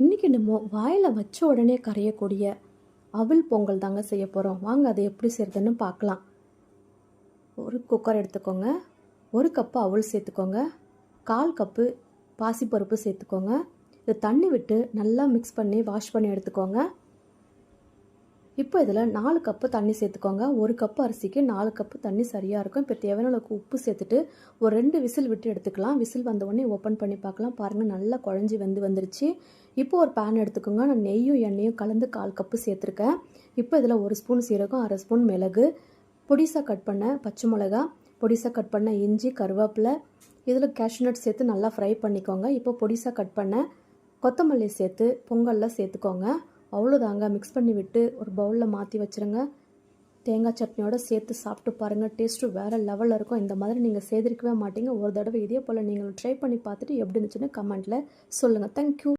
இன்றைக்கி நம்ம வாயில் வச்ச உடனே கரையக்கூடிய அவல் பொங்கல் தாங்க செய்ய போகிறோம் வாங்க அதை எப்படி செய்கிறதுன்னு பார்க்கலாம். ஒரு குக்கர் எடுத்துக்கோங்க. ஒரு கப்பு அவல் சேர்த்துக்கோங்க. கால் கப்பு பாசிப்பருப்பு சேர்த்துக்கோங்க. இது தண்ணி விட்டு நல்லா மிக்ஸ் பண்ணி வாஷ் பண்ணி எடுத்துக்கோங்க. இப்போ இதில் நாலு கப்பு தண்ணி சேர்த்துக்கோங்க. ஒரு கப்பு அரிசிக்கு நாலு கப்பு தண்ணி சரியாக இருக்கும். இப்போ தேவையான அளவுக்கு உப்பு சேர்த்துட்டு ஒரு ரெண்டு விசில் விட்டு எடுத்துக்கலாம். விசில் வந்த உடனே ஓப்பன் பண்ணி பார்க்கலாம். பாருங்கள் நல்லா குழஞ்சி வந்து வந்துருச்சு. இப்போ ஒரு பேன் எடுத்துக்கோங்க. நான் நெய்யும் எண்ணெயும் கலந்து கால் கப்பு சேர்த்துருக்கேன். இப்போ இதில் ஒரு ஸ்பூன் சீரகம் அரை ஸ்பூன் மிளகு. பொடிசாக கட் பண்ண பச்சை மிளகா பொடிசாக கட் பண்ண இஞ்சி கருவேப்பிலை. இதில் கேஷ்நட் சேர்த்து நல்லா ஃப்ரை பண்ணிக்கோங்க. இப்போ பொடிசாக கட் பண்ண கொத்தமல்லி சேர்த்து பொங்கலில் சேர்த்துக்கோங்க. அவ்வளோதாங்க மிக்ஸ் பண்ணி விட்டு ஒரு பவுலில் மாற்றி வச்சுருங்க. தேங்காய் சட்னியோட சேர்த்து சாப்பிட்டு பாருங்கள் டேஸ்ட்டு வேறு லெவலில் இருக்கும். இந்த மாதிரி நீங்கள் சேர்த்துருக்கவே மாட்டீங்க. ஒரு தடவை இதே போல் நீங்கள் ட்ரை பண்ணி பார்த்துட்டு எப்படி இருந்துச்சுன்னு கமெண்ட்டில் சொல்லுங்கள் தேங்க்யூ